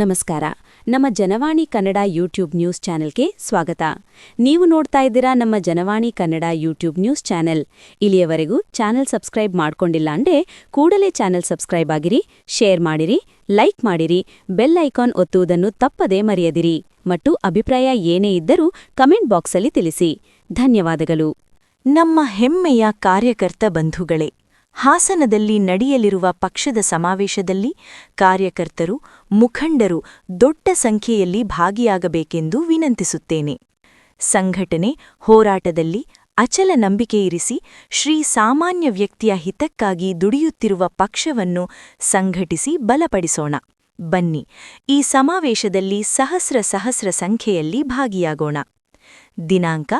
ನಮಸ್ಕಾರ. ನಮ್ಮ Janavani Kannada YouTube news ಚಾನೆಲ್ಗೆ ಸ್ವಾಗತ. ನೀವು ನೋಡ್ತಾ ಇದ್ದೀರಾ ನಮ್ಮ Janavani Kannada YouTube news channel. ಇಲ್ಲಿಯವರೆಗೂ ಚಾನೆಲ್ ಸಬ್ಸ್ಕ್ರೈಬ್ ಮಾಡ್ಕೊಂಡಿಲ್ಲ ಅಂದ್ರೆ ಕೂಡಲೇ ಚಾನೆಲ್ ಸಬ್ಸ್ಕ್ರೈಬ್ ಆಗಿರಿ, ಶೇರ್ ಮಾಡಿರಿ, ಲೈಕ್ ಮಾಡಿರಿ, ಬೆಲ್ ಐಕಾನ್ ಒತ್ತುವುದನ್ನು ತಪ್ಪದೇ ಮರೆಯದಿರಿ. ಮತ್ತು ಅಭಿಪ್ರಾಯ ಏನೇ ಇದ್ದರೂ ಕಮೆಂಟ್ ಬಾಕ್ಸಲ್ಲಿ ತಿಳಿಸಿ. ಧನ್ಯವಾದಗಳು. ನಮ್ಮ ಹೆಮ್ಮೆಯ ಕಾರ್ಯಕರ್ತ ಬಂಧುಗಳೇ ಹಾಸನದಲ್ಲಿ ನಡೆಯಲಿರುವ ಪಕ್ಷದ ಸಮಾವೇಶದಲ್ಲಿ ಕಾರ್ಯಕರ್ತರು, ಮುಖಂಡರು ದೊಡ್ಡ ಸಂಖ್ಯೆಯಲ್ಲಿ ಭಾಗಿಯಾಗಬೇಕೆಂದು ವಿನಂತಿಸುತ್ತೇನೆ. ಸಂಘಟನೆ ಹೋರಾಟದಲ್ಲಿ ಅಚಲ ನಂಬಿಕೆಯಿರಿಸಿ ಶ್ರೀ ಸಾಮಾನ್ಯ ವ್ಯಕ್ತಿಯ ಹಿತಕ್ಕಾಗಿ ದುಡಿಯುತ್ತಿರುವ ಪಕ್ಷವನ್ನು ಸಂಘಟಿಸಿ ಬಲಪಡಿಸೋಣ. ಬನ್ನಿ, ಈ ಸಮಾವೇಶದಲ್ಲಿ ಸಹಸ್ರ ಸಹಸ್ರ ಸಂಖ್ಯೆಯಲ್ಲಿ ಭಾಗಿಯಾಗೋಣ. ದಿನಾಂಕ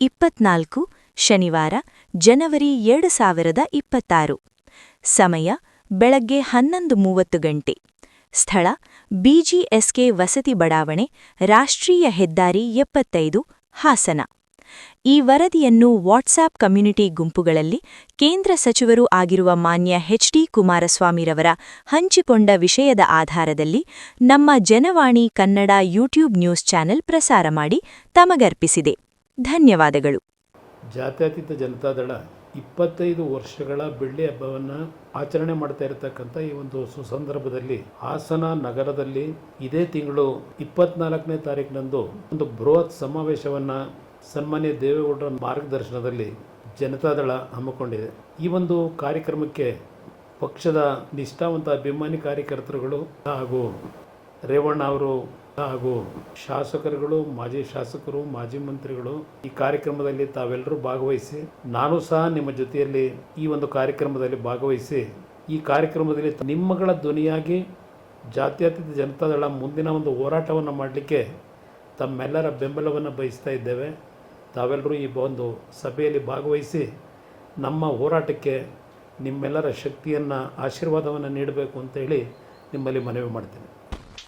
ಇಪ್ಪತ್ನಾಲ್ಕು ಶನಿವಾರ, ಜನವರಿ ಎರಡು ಸಾವಿರದ ಇಪ್ಪತ್ತಾರು. ಸಮಯ, ಬೆಳಗ್ಗೆ ಹನ್ನೊಂದು ಮೂವತ್ತು ಗಂಟೆ. ಸ್ಥಳ ಬಿಜಿಎಸ್ಕೆ ವಸತಿ ಬಡಾವಣೆ, ರಾಷ್ಟ್ರೀಯ ಹೆದ್ದಾರಿ ಎಪ್ಪತ್ತೈದು, ಹಾಸನ. ಈ ವರದಿಯನ್ನು ವಾಟ್ಸಾಪ್ ಕಮ್ಯುನಿಟಿ ಗುಂಪುಗಳಲ್ಲಿ ಕೇಂದ್ರ ಸಚಿವರೂ ಆಗಿರುವ ಮಾನ್ಯ ಎಚ್ಡಿ ಕುಮಾರಸ್ವಾಮಿರವರ ಹಂಚಿಕೊಂಡ ವಿಷಯದ ಆಧಾರದಲ್ಲಿ ನಮ್ಮ Janavani Kannada YouTube news channel ಪ್ರಸಾರ ಮಾಡಿ ತಮಗರ್ಪಿಸಿದೆ. ಧನ್ಯವಾದಗಳು. ಜಾತ್ಯತೀತ ಜನತಾದಳ ಇಪ್ಪತ್ತೈದು ವರ್ಷಗಳ ಬೆಳ್ಳಿ ಹಬ್ಬವನ್ನು ಆಚರಣೆ ಮಾಡ್ತಾ ಇರತಕ್ಕಂಥ ಈ ಒಂದು ಸುಸಂದರ್ಭದಲ್ಲಿ ಹಾಸನ ನಗರದಲ್ಲಿ ಇದೇ ತಿಂಗಳು ಇಪ್ಪತ್ನಾಲ್ಕನೇ ತಾರೀಕಿನಂದು ಒಂದು ಬೃಹತ್ ಸಮಾವೇಶವನ್ನು ಸನ್ಮಾನ್ಯ ದೇವೇಗೌಡರ ಮಾರ್ಗದರ್ಶನದಲ್ಲಿ ಜನತಾದಳ ಹಮ್ಮಿಕೊಂಡಿದೆ. ಈ ಒಂದು ಕಾರ್ಯಕ್ರಮಕ್ಕೆ ಪಕ್ಷದ ನಿಷ್ಠಾವಂತ ಅಭಿಮಾನಿ ಕಾರ್ಯಕರ್ತರುಗಳು ಹಾಗೂ ರೇವಣ್ಣ ಅವರು ಹಾಗೂ ಶಾಸಕರುಗಳು, ಮಾಜಿ ಶಾಸಕರು, ಮಾಜಿ ಮಂತ್ರಿಗಳು ಈ ಕಾರ್ಯಕ್ರಮದಲ್ಲಿ ತಾವೆಲ್ಲರೂ ಭಾಗವಹಿಸಿ ನಾನು ಸಹ ನಿಮ್ಮ ಜೊತೆಯಲ್ಲಿ ಈ ಒಂದು ಕಾರ್ಯಕ್ರಮದಲ್ಲಿ ಭಾಗವಹಿಸಿ ಈ ಕಾರ್ಯಕ್ರಮದಲ್ಲಿ ನಿಮ್ಮಗಳ ಧ್ವನಿಯಾಗಿ ಜಾತ್ಯತೀತ ಜನತಾದಳ ಮುಂದಿನ ಒಂದು ಹೋರಾಟವನ್ನು ಮಾಡಲಿಕ್ಕೆ ತಮ್ಮೆಲ್ಲರ ಬೆಂಬಲವನ್ನು ಬಯಸ್ತಾ ಇದ್ದೇವೆ. ತಾವೆಲ್ಲರೂ ಈ ಒಂದು ಸಭೆಯಲ್ಲಿ ಭಾಗವಹಿಸಿ ನಮ್ಮ ಹೋರಾಟಕ್ಕೆ ನಿಮ್ಮೆಲ್ಲರ ಶಕ್ತಿಯನ್ನು, ಆಶೀರ್ವಾದವನ್ನು ನೀಡಬೇಕು ಅಂತ ಹೇಳಿ ನಿಮ್ಮಲ್ಲಿ ಮನವಿ ಮಾಡ್ತೇನೆ.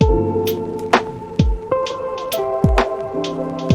Thank you.